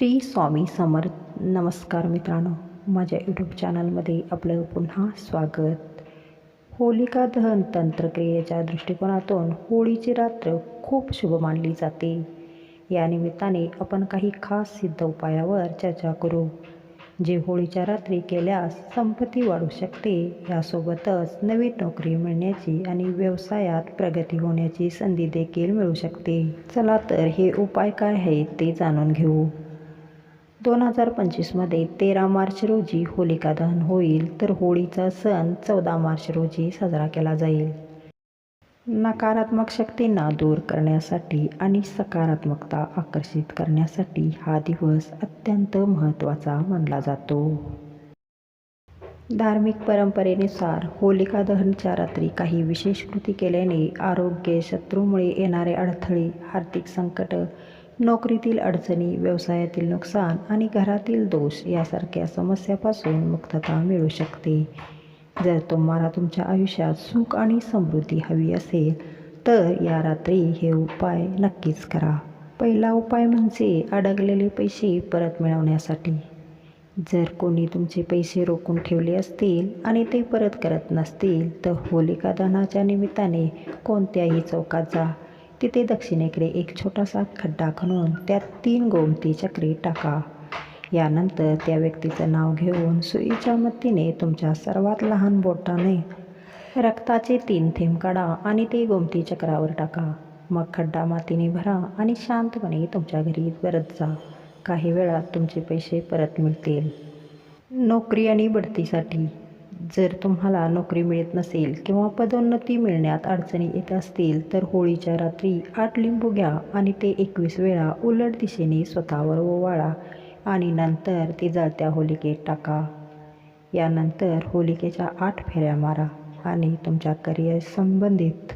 श्री स्वामी समर्थ. नमस्कार मित्रांनो. माझ्या यूट्यूब चॅनलमध्ये आपलं पुन्हा स्वागत. होलिका दहन तंत्रक्रियेच्या दृष्टिकोनातून होळीची रात्र खूप शुभ मानली जाते. या निमित्ताने आपण काही खास सिद्ध उपायावर चर्चा करू. जे होळीच्या रात्री केल्यास संपत्ती वाढू शकते यासोबतच नवीन नोकरी मिळण्याची आणि व्यवसायात प्रगती होण्याची संधी देखील मिळू शकते. चला तर हे उपाय काय आहेत ते जाणून घेऊ. दोन हजार पंचवीसमध्ये तेरा मार्च रोजी होलिका दहन होईल तर होळीचा सण चौदा मार्च रोजी साजरा केला जाईल. नकारात्मक शक्तींना दूर करण्यासाठी आणि सकारात्मकता आकर्षित करण्यासाठी हा दिवस अत्यंत महत्त्वाचा मानला जातो. धार्मिक परंपरेनुसार होलिका दहनच्या रात्री काही विशेष कृती केल्याने आरोग्य शत्रूमुळे येणारे अडथळे आर्थिक संकट नोकरीतील अडचणी व्यवसायातील नुकसान आणि घरातील दोष यासारख्या समस्यापासून मुक्तता मिळू शकते. जर तुम्हाला तुमच्या आयुष्यात सुख आणि समृद्धी हवी असेल तर या रात्री हे उपाय नक्कीच करा. पहिला उपाय म्हणजे अडकलेले पैसे परत मिळवण्यासाठी. जर कोणी तुमचे पैसे रोखून ठेवले असतील आणि ते परत करत नसतील तर होलिका दहनाच्या निमित्ताने कोणत्याही चौकात जा. तिथे दक्षिणेकडे एक छोटासा खड्डा खणून त्यात तीन गोमती चक्री टाका. यानंतर त्या व्यक्तीचं नाव घेऊन सुईच्या मदतीने तुमच्या सर्वात लहान बोटाने रक्ताचे तीन थेंब काढा आणि ते गोमती चक्रावर टाका. मग खड्डा मातीने भरा आणि शांतपणे तुमच्या घरी परत जा. काही वेळात तुमचे पैसे परत मिळतील. नोकरी आणि बढतीसाठी. जर तुम्हाला नोकरी मिळत नसेल किंवा पदोन्नती मिळण्यात अडचणी येत असतील तर होळीच्या रात्री आठ लिंबू घ्या आणि ते एकवीस वेळा उलट दिशेने स्वतःवर ओवाळा आणि नंतर ते जळत्या होलिकेत टाका. यानंतर होलिकेच्या आठ फेऱ्या मारा आणि तुमच्या करिअर संबंधित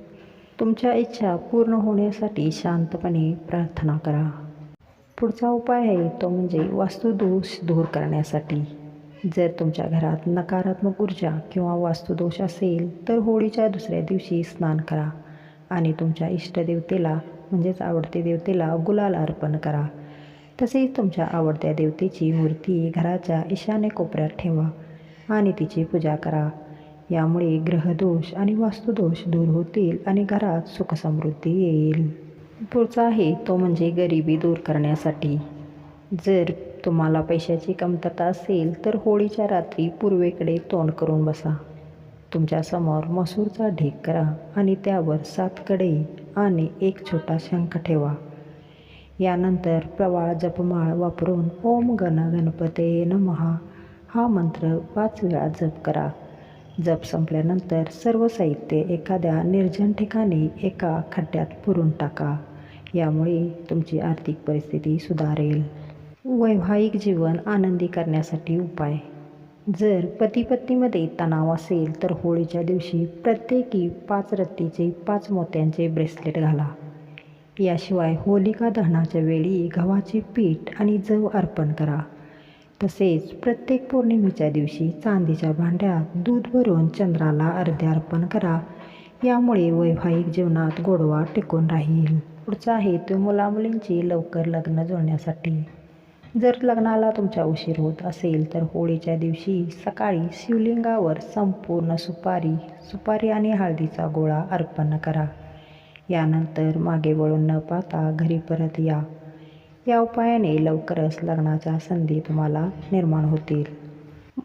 तुमच्या इच्छा पूर्ण होण्यासाठी शांतपणे प्रार्थना करा. पुढचा उपाय आहे तो म्हणजे वास्तुदोष दूर करण्यासाठी. जर तुमच्या घरात नकारात्मक ऊर्जा किंवा वास्तुदोष असेल तर होळीच्या दुसऱ्या दिवशी स्नान करा आणि तुमच्या इष्टदेवतेला म्हणजेच आवडते देवतेला गुलाल अर्पण करा. तसेच तुमच्या आवडत्या देवतेची मूर्ती घराच्या ईशान्य कोपऱ्यात ठेवा आणि तिची पूजा करा. यामुळे ग्रहदोष आणि वास्तुदोष दूर होतील आणि घरात सुखसमृद्धी येईल. पुढचा आहे तो म्हणजे गरिबी दूर करण्यासाठी. जर तुम्हाला पैशाची कमतरता असेल तर होळीच्या रात्री पूर्वेकडे तोंड करून बसा. तुमच्यासमोर मसूरचा ढीक करा आणि त्यावर सात कडे आणि एक छोटा शंख ठेवा. यानंतर प्रवाळ जपमाळ वापरून ओम गण गणपते नमहा हा मंत्र पाच वेळा जप करा. जप संपल्यानंतर सर्व साहित्य एखाद्या निर्जन ठिकाणी एका खड्ड्यात पुरून टाका. यामुळे तुमची आर्थिक परिस्थिती सुधारेल. वैवाहिक जीवन आनंदी करण्यासाठी उपाय. जर पतीपत्नीमध्ये तणाव असेल तर होळीच्या दिवशी प्रत्येकी पाच रत्तीचे पाच मोत्यांचे ब्रेसलेट घाला. याशिवाय होलिका दहनाच्या वेळी गव्हाचे पीठ आणि जव अर्पण करा. तसेच प्रत्येक पौर्णिमेच्या दिवशी चांदीच्या भांड्यात दूध भरून चंद्राला अर्ध्या अर्पण करा. यामुळे वैवाहिक जीवनात गोडवा टिकून राहील. पुढचा आहे तो मुलामुलींची लवकर लग्न जुळण्यासाठी. जर लग्नाला तुमच्या उशीर होत असेल तर होळीच्या दिवशी सकाळी शिवलिंगावर संपूर्ण सुपारी सुपारी आणि हळदीचा गोळा अर्पण करा. यानंतर मागे वळून न पाहता घरी परत या. या उपायाने लवकरच लग्नाच्या संधी तुम्हाला निर्माण होतील.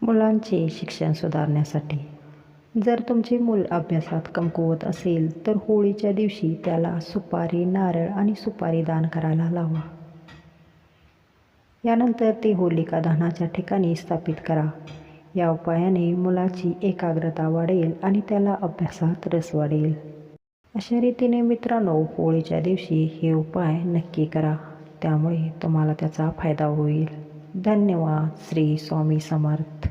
मुलांचे शिक्षण सुधारण्यासाठी. जर तुमचे मूल अभ्यासात कमकुवत असेल तर होळीच्या दिवशी त्याला सुपारी नारळ आणि सुपारी दान करायला लावा. यानंतर ते होलिका दहनाच्या ठिकाणी स्थापित करा. या उपायाने मुलाची एकाग्रता वाढेल आणि त्याला अभ्यासात रस वाढेल. अशा रीतीने मित्रांनो होळीच्या दिवशी हे उपाय नक्की करा. त्यामुळे तुम्हाला त्याचा फायदा होईल. धन्यवाद. श्री स्वामी समर्थ.